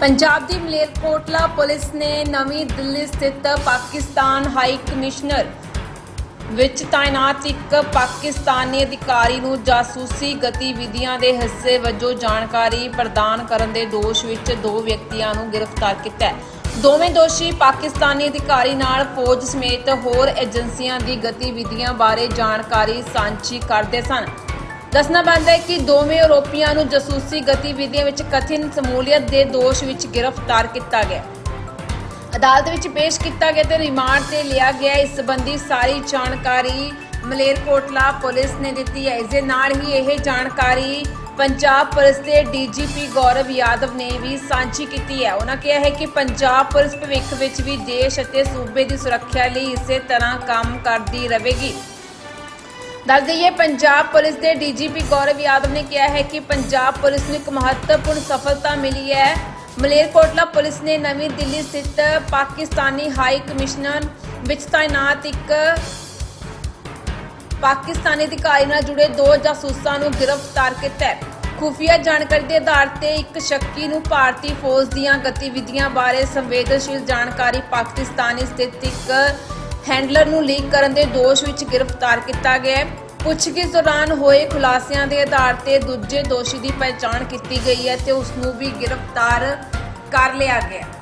ਪੰਜਾਬ ਦੀ Malerkotla police ਨੇ ਨਵੀਂ ਦਿੱਲੀ ਸਥਿਤ ਪਾਕਿਸਤਾਨ ਹਾਈ ਕਮਿਸ਼ਨਰ ਵਿੱਚ ਤਾਇਨਾਤ ਇੱਕ ਪਾਕਿਸਤਾਨੀ ਅਧਿਕਾਰੀ ਨੂੰ ਜਾਸੂਸੀ ਗਤੀਵਿਧੀਆਂ ਦੇ ਹਿੱਸੇ ਵਜੋਂ ਜਾਣਕਾਰੀ ਪ੍ਰਦਾਨ ਕਰਨ ਦੇ ਦੋਸ਼ ਵਿੱਚ ਦੋ ਵਿਅਕਤੀਆਂ ਨੂੰ ਗ੍ਰਿਫਤਾਰ ਕੀਤਾ ਹੈ। ਦੋਵੇਂ ਦੋਸ਼ੀ ਪਾਕਿਸਤਾਨੀ ਅਧਿਕਾਰੀ ਨਾਲ ਫੌਜ ਸਮੇਤ ਹੋਰ ਏਜੰਸੀਆਂ ਦੀ ਗਤੀਵਿਧੀਆਂ ਬਾਰੇ ਜਾਣਕਾਰੀ ਸਾਂਝੀ ਕਰਦੇ ਸਨ। ਦੱਸਣਾ ਬਣਦਾ ਹੈ ਕਿ ਦੋਵੇਂ ਆਰੋਪੀਆਂ ਨੂੰ ਜਾਸੂਸੀ ਗਤੀਵਿਧੀਆਂ ਵਿੱਚ ਕਥਿਤ ਸਮੂਲੀਅਤ ਦੇ ਦੋਸ਼ ਵਿੱਚ ਗ੍ਰਿਫਤਾਰ ਕੀਤਾ ਗਿਆ ਅਦਾਲਤ ਵਿੱਚ ਪੇਸ਼ ਕੀਤਾ ਗਿਆ ਤੇ ਰਿਮਾਂਡ ਤੇ ਲਿਆ ਗਿਆ ਇਸ ਸੰਬੰਧੀ ਸਾਰੀ ਜਾਣਕਾਰੀ ਮਲੇਰਕੋਟਲਾ ਪੁਲਿਸ ਨੇ ਦਿੱਤੀ ਹੈ। ਇਸ ਦੇ ਨਾਲ ਹੀ ਇਹ ਜਾਣਕਾਰੀ ਪੰਜਾਬ ਪੁਲਿਸ ਦੇ ਡੀਜੀਪੀ ਗੌਰਵ ਯਾਦਵ ਨੇ ਵੀ ਸਾਂਝੀ ਕੀਤੀ ਹੈ। ਉਹਨਾਂ ਕਿਹਾ ਹੈ ਕਿ ਪੰਜਾਬ ਪੁਲਿਸ ਭਵਿੱਖ ਵਿੱਚ ਵੀ ਦੇਸ਼ ਅਤੇ ਸੂਬੇ ਦੀ ਸੁਰੱਖਿਆ ਲਈ ਇਸੇ ਤਰ੍ਹਾਂ ਕੰਮ ਕਰਦੀ ਰਹੇਗੀ। ਦੱਸ ਦਈਏ, ਪੰਜਾਬ ਪੁਲਿਸ ਦੇ ਡੀਜੀਪੀ ਗੌਰਵ ਯਾਦਵ ਨੇ ਕਿਹਾ ਹੈ ਕਿ ਪੰਜਾਬ ਪੁਲਿਸ ਨੂੰ ਇੱਕ ਮਹੱਤਵਪੂਰਨ ਸਫਲਤਾ ਮਿਲੀ ਹੈ। ਮਲੇਰਕੋਟਲਾ ਪੁਲਿਸ ਨੇ ਨਵੀਂ ਦਿੱਲੀ ਸਥਿਤ ਪਾਕਿਸਤਾਨੀ ਹਾਈ ਕਮਿਸ਼ਨਰ ਵਿੱਚ ਤਾਇਨਾਤ ਇੱਕ ਪਾਕਿਸਤਾਨੀ ਅਧਿਕਾਰੀ ਨਾਲ ਜੁੜੇ ਦੋ ਜਾਸੂਸਾਂ ਨੂੰ ਗ੍ਰਿਫਤਾਰ ਕੀਤਾ ਹੈ। ਖੁਫੀਆ ਜਾਣਕਾਰੀ ਦੇ ਆਧਾਰ ਤੇ ਇੱਕ ਸ਼ੱਕੀ ਨੂੰ ਭਾਰਤੀ ਫੌਜ ਦੀਆਂ ਗਤੀਵਿਧੀਆਂ ਬਾਰੇ ਸੰਵੇਦਨਸ਼ੀਲ ਜਾਣਕਾਰੀ ਪਾਕਿਸਤਾਨੀ ਸਥਿਤ ਇੱਕ ਹੈਂਡਲਰ ਨੂੰ ਲੀਕ ਕਰਨ ਦੇ ਦੋਸ਼ ਵਿੱਚ ਗ੍ਰਿਫਤਾਰ ਕੀਤਾ ਗਿਆ ਹੈ। ਪੁੱਛਗਿੱਛ ਦੌਰਾਨ ਹੋਏ ਖੁਲਾਸਿਆਂ ਦੇ ਆਧਾਰ ਤੇ ਦੂਜੇ ਦੋਸ਼ੀ ਦੀ ਪਛਾਣ ਕੀਤੀ ਗਈ ਹੈ ਤੇ ਉਸ ਨੂੰ ਵੀ ਗ੍ਰਿਫਤਾਰ ਕਰ ਲਿਆ ਗਿਆ ਹੈ।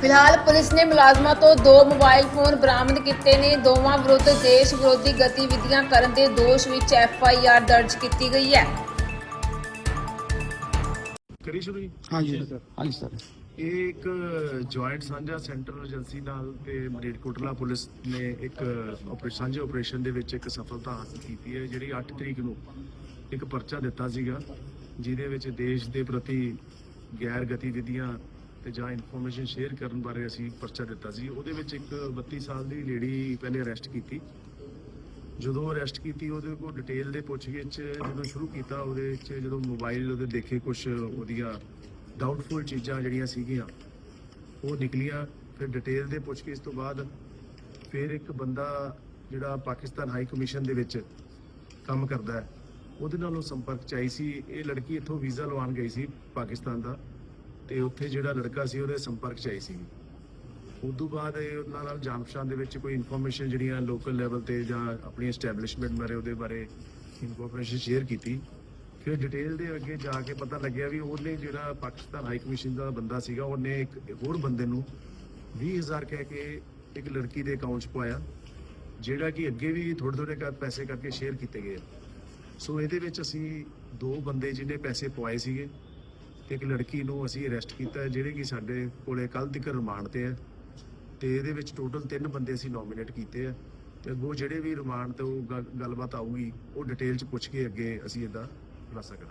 ਫਿਲਹਾਲ ਪੁਲਿਸ ਨੇ ਮੁਲਾਜ਼ਮਾਂ ਤੋਂ ਦੋ ਮੋਬਾਈਲ ਫੋਨ ਬਰਾਮਦ ਕੀਤੇ ਨੇ। ਦੋਵਾਂ ਵਿਰੁੱਧ ਦੇਸ਼ ਵਿਰੋਧੀ ਗਤੀਵਿਧੀਆਂ ਕਰਨ ਦੇ ਦੋਸ਼ ਵਿੱਚ ਐਫ ਆਈ ਆਰ ਦਰਜ ਕੀਤੀ ਗਈ ਹੈ। ਕਰੀ ਸ਼ੁਰੂ ਜੀ? ਹਾਂਜੀ ਸਰ। ਹਾਂਜੀ ਸਰ। ਇਹ ਇੱਕ ਜੁਆਇੰਟ ਸਾਂਝਾ ਸੈਂਟਰਲ ਏਜੰਸੀ ਨਾਲ ਤੇ ਮਰੇਟਕੋਟਲਾ ਪੁਲਿਸ ਨੇ ਇੱਕ ਆਪਰੇ ਸਾਂਝੇ ਆਪਰੇਸ਼ਨ ਦੇ ਵਿੱਚ ਇੱਕ ਸਫਲਤਾ ਹਾਸਲ ਕੀਤੀ ਹੈ, ਜਿਹੜੀ 8 ਤਰੀਕ ਨੂੰ ਇੱਕ ਪਰਚਾ ਦਿੱਤਾ ਸੀਗਾ, ਜਿਹਦੇ ਵਿੱਚ ਦੇਸ਼ ਦੇ ਪ੍ਰਤੀ ਗੈਰ ਗਤੀਵਿਧੀਆਂ ਤੇ ਜਾਂ ਇਨਫੋਰਮੇਸ਼ਨ ਸ਼ੇਅਰ ਕਰਨ ਬਾਰੇ ਅਸੀਂ ਪਰਚਾ ਦਿੱਤਾ ਸੀ। ਉਹਦੇ ਵਿੱਚ ਇੱਕ 32 ਸਾਲ ਦੀ ਲੇਡੀ ਪਹਿਲੇ ਅਰੈਸਟ ਕੀਤੀ। ਜਦੋਂ ਅਰੈਸਟ ਕੀਤੀ, ਉਹਦੇ ਕੋਲ ਡਿਟੇਲ ਦੇ ਪੁੱਛਗਿੱਛ ਜਦੋਂ ਸ਼ੁਰੂ ਕੀਤਾ, ਉਹਦੇ ਵਿੱਚ ਜਦੋਂ ਮੋਬਾਈਲ ਉਹਦੇ ਦੇਖੇ ਕੁਝ ਉਹਦੀਆਂ ਡਾਊਟਫੁਲ ਚੀਜ਼ਾਂ ਜਿਹੜੀਆਂ ਸੀਗੀਆਂ, ਉਹ ਨਿਕਲੀਆਂ, ਫਿਰ ਡਿਟੇਲ ਦੇ ਪੁੱਛਗਿੱਛ ਤੋਂ ਬਾਅਦ ਫਿਰ ਇੱਕ ਬੰਦਾ ਜਿਹੜਾ ਪਾਕਿਸਤਾਨ ਹਾਈ ਕਮਿਸ਼ਨ ਦੇ ਵਿੱਚ ਕੰਮ ਕਰਦਾ ਹੈ, ਉਹਦੇ ਨਾਲ ਉਹ ਸੰਪਰਕ ਚ ਆਈ ਸੀ। ਇਹ ਲੜਕੀ ਇੱਥੋਂ ਵੀਜ਼ਾ ਲਵਾਉਣ ਗਈ ਸੀ ਪਾਕਿਸਤਾਨ ਦਾ ਤੇ ਉੱਥੇ ਜਿਹੜਾ ਲੜਕਾ ਸੀ ਉਹਦੇ ਸੰਪਰਕ ਚ ਆਈ ਸੀ। ਤੋਂ ਬਾਅਦ ਇਹ ਉਹਨਾਂ ਨਾਲ ਜਾਣ ਪਛਾਣ ਦੇ ਵਿੱਚ ਕੋਈ ਇਨਫੋਰਮੇਸ਼ਨ ਜਿਹੜੀਆਂ ਲੋਕਲ ਲੈਵਲ ਤੇ ਜਾਂ ਆਪਣੀ ਐਸਟੈਬਲਿਸ਼ਮੈਂਟ ਬਾਰੇ ਉਹਦੇ ਬਾਰੇ ਇਨਫੋਰਮੇਸ਼ਨ ਸ਼ੇਅਰ ਕੀਤੀ। ਫਿਰ ਡਿਟੇਲ ਦੇ ਅੱਗੇ ਜਾ ਕੇ ਪਤਾ ਲੱਗਿਆ ਵੀ ਉਹਨੇ ਜਿਹੜਾ ਪਾਕਿਸਤਾਨ ਹਾਈ ਕਮਿਸ਼ਨ ਦਾ ਬੰਦਾ ਸੀਗਾ, ਉਹਨੇ ਇੱਕ ਹੋਰ ਬੰਦੇ ਨੂੰ 20000 ਕਹਿ ਕੇ ਇੱਕ ਲੜਕੀ ਦੇ ਅਕਾਊਂਟ 'ਚ ਪਾਇਆ, ਜਿਹੜਾ ਕਿ ਅੱਗੇ ਵੀ ਥੋੜੇ ਥੋੜੇ ਕਰ ਪੈਸੇ ਕਰਕੇ ਸ਼ੇਅਰ ਕੀਤੇ ਗਏ। ਸੋ ਇਹਦੇ ਵਿੱਚ ਅਸੀਂ ਦੋ ਬੰਦੇ ਜਿਹਨੇ ਪੈਸੇ ਪਵਾਏ ਸੀਗੇ ਤੇ ਇੱਕ ਲੜਕੀ ਨੂੰ ਅਸੀਂ ਅਰੈਸਟ ਕੀਤਾ, ਜਿਹੜੇ ਕਿ ਸਾਡੇ ਕੋਲੇ ਕੱਲ ਤੱਕ ਰਿਮਾਂਡ ਤੇ ਹੈ ਤੇ ਇਹਦੇ ਵਿੱਚ ਟੋਟਲ ਤਿੰਨ ਬੰਦੇ ਅਸੀਂ ਨੋਮੀਨੇਟ ਕੀਤੇ ਆ ਤੇ ਅੱਗੋਂ ਜਿਹੜੇ ਵੀ ਰਿਮਾਂਡ ਤੋਂ ਉਹ ਗੱਲਬਾਤ ਆਊਗੀ, ਉਹ ਡਿਟੇਲ ਚ ਪੁੱਛ ਕੇ ਅੱਗੇ ਅਸੀਂ ਇਹਦਾ ബ്ലസ്സഡ്